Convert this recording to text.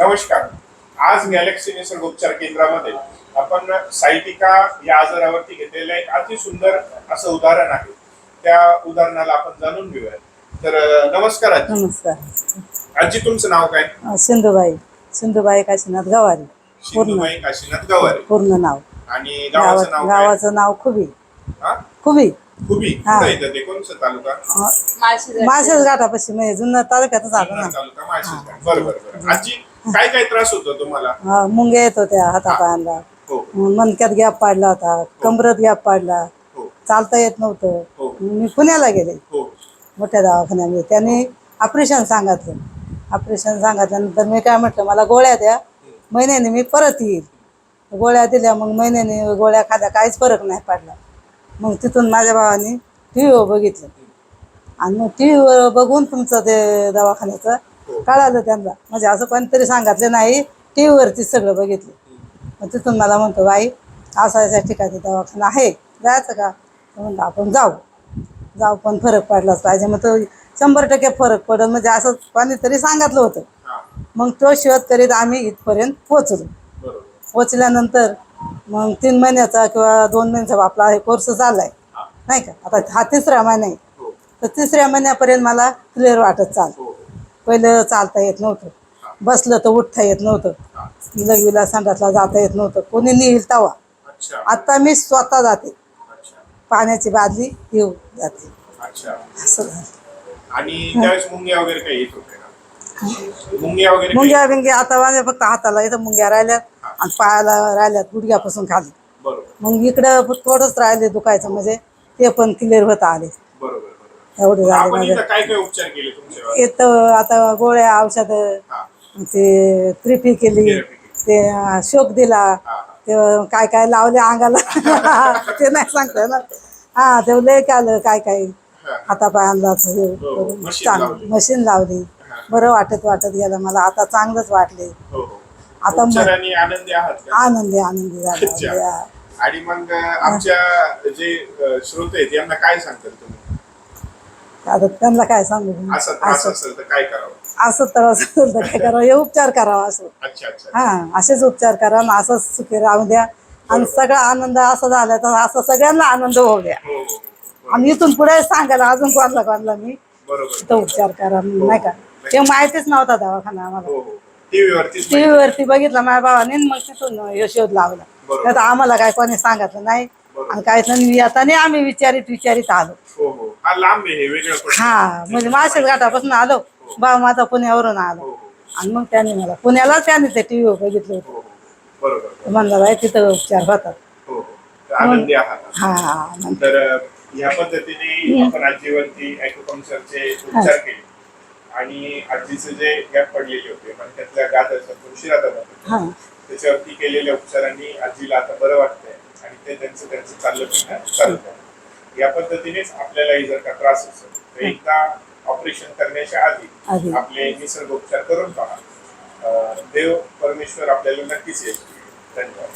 नमस्कार. आज गॅलेक्सी निसर्ग उपचार केंद्रामध्ये आपण सायटिका या आजारावरती घेतलेलं एक अति सुंदर असं उदाहरण आहे. त्या उदाहरणाला आपण जाणून घेऊया तर नमस्कार आजी. नमस्कार. आजी तुमचं नाव काय? सिंधुबाई. सिंधुबाई काशीनाथ गवारी. पूर्ण. शिंदूबाई काशीनाथ गवारे. पूर्ण नाव. आणि गावाचं गावा- नाव काय? गावाचं नाव खुबी. हा? खुबी. खुबी. हा. कुठं येतं ते? कोणचं तालुका? माळशेज घाटापाशी म्हणजे जुन्नर तालुक्यातच आलं ना तालुका. बरं बरं बरं. आजी काय काय त्रास होतो तुम्हाला? अ, मुंग्या येत होत्या हातापायांना. हो. मनक्यात गॅप पाडला होता कमरत गॅप पाडला. हो. चालता येत नव्हतं. हो. मी पुण्याला गेले. हो. मोठ्या दवाखान्यामध्ये. त्यांनी ऑपरेशन सांगितलं. ऑपरेशन सांगितल्यानंतर मी काय म्हटलं मला गोळ्या द्या. महिन्याने मी परत येईल. गोळ्या दिल्या मग महिन्याने गोळ्या खाल्ल्या काहीच फरक नाही पडला. मग तिथून माझ्या भावाने टी व्हीवर बघितलं. आणि मग टी व्हीवर बघून तुमचं ते दवाखान्याचं कळालं त्यांना. म्हणजे असं कोणतरी सांगितलं नाही टी व्हीवरती सगळं बघितलं. मग तिथून मला म्हणतो बाई असा अशा ठिकाणी दवाखाना आहे. जायचं का? तर म्हणलं आपण जाऊ. जाऊ पण फरक पडलाच पाहिजे. मग तो शंभर टक्के फरक पडेल म्हणजे असं कोणीतरी सांगितलं होतं. मग तो शोध करीत आम्ही इथपर्यंत पोचलो पोचल्यानंतर मग तीन महिन्याचा किंवा दोन महिन्याचा आपला हे कोर्स चाललाय. नाही का? आता हा तिसरा महिना आहे. हो. तर तिसऱ्या महिन्यापर्यंत मला क्लिअर वाटत चाल हो. पहिलं चालता येत नव्हतं. बसलं तर उठता येत नव्हतं. लघवीला संडासला जाता येत नव्हतं. कोणी नेईल तवा. आता मी स्वतः जाते. पाण्याची बादली घेऊन जाते. असं आणि मुंग्या वगैरे काही येत होते ना मुंग्या वगैरे काही- मुंग्या बिंग्या आता माझ्या फक्त हाताला इथं मुंग्या राहिल्यात आणि पायाला राहिल्यात गुडघ्यापासून खाली. मग इकडं थोडंच राहिले दुखायचं म्हणजे ते पण क्लिअर होत आले. एवढे झाले आपण माझे. इथं काय काय उपचार केले तुमच्यावर येतं आता गोळ्या औषधं हा. ते त्रिपी केली Therapy केली. ते अं, शोक दिला. हा ते काय काय लावले अंगाला? ते नाही सांगता ना हा ते लय आलं काय काय. हातापायांना हे हो, करून मशीन लावली. मशीन लावली. हा. बरं वाटत वाटत गेलं मला. आता चांगलंच वाटले. हो हो. आता मग- उपचारांनी आनंदी आहात का? आनंदी आनंदी झाला. अच्छा. आणि मग आमच्या जे अ, श्रोते आहेत यांना काय सांगतात तुम्ही? आता त्यांना काय सांगू? असा त्रास असं. असेल तर काय करावं? असं तर असेल तर काय करावं? हे उपचार करावा असं. अच्छा अच्छा हा असेच उपचार करा आणि असंच सुखी राहू द्या. आणि सगळा आनंद असा झाला तर असं सगळ्यांना आनंद होऊ द्या. हो हो हो. आणि इथून पुढे सांगायला अजून कोणाला कोणाला मी? बरोबर. तो उपचार करा नाही का? ते माहितीच नव्हता दवाखाना आम्हाला. हो हो. टीव्ही वरतीच वरती बघितलं माझ्या भावाने आणि मग तिथून हे शोध लावला. बरोबर. नाही तर आम्हाला काय कोणी सांगितलं नाही. बरोबर. आणि काहीच नाही येताना आम्ही विचारित विचारित आलो. हो हो. हा लांब आहे हे वेगळं पडतं. हा म्हणजे माळशेज घाटापासून आलो. भाव माझा पुण्यावरून आलो. आणि मग त्याने मला पुण्याला त्याने ते टी व्ही बघितलं होतं. हो हो. बरोबर तर म्हणलं बाई तिथं उपचार होतात. हो हो. तर आनंदी आहात हा हा मग तर अ, ह्या पद्धतीने आपण आजीवरती उपचार केले. आणि आजीचे जे गॅप पडलेले होते म्हणजे त्यातल्या हा. त्याच्यावरती केलेल्या उपचारांनी आजीला आता बरं वाटतंय. आणि ते त्यांचं त्यांचं चाललं आहे या पद्धतीनेच आपल्यालाही जर का त्रास असेल तर एकदा ऑपरेशन करण्याच्या आधी. आपले निसर्ग उपचार करून पहा. देव परमेश्वर आपल्याला नक्कीच येईल. धन्यवाद.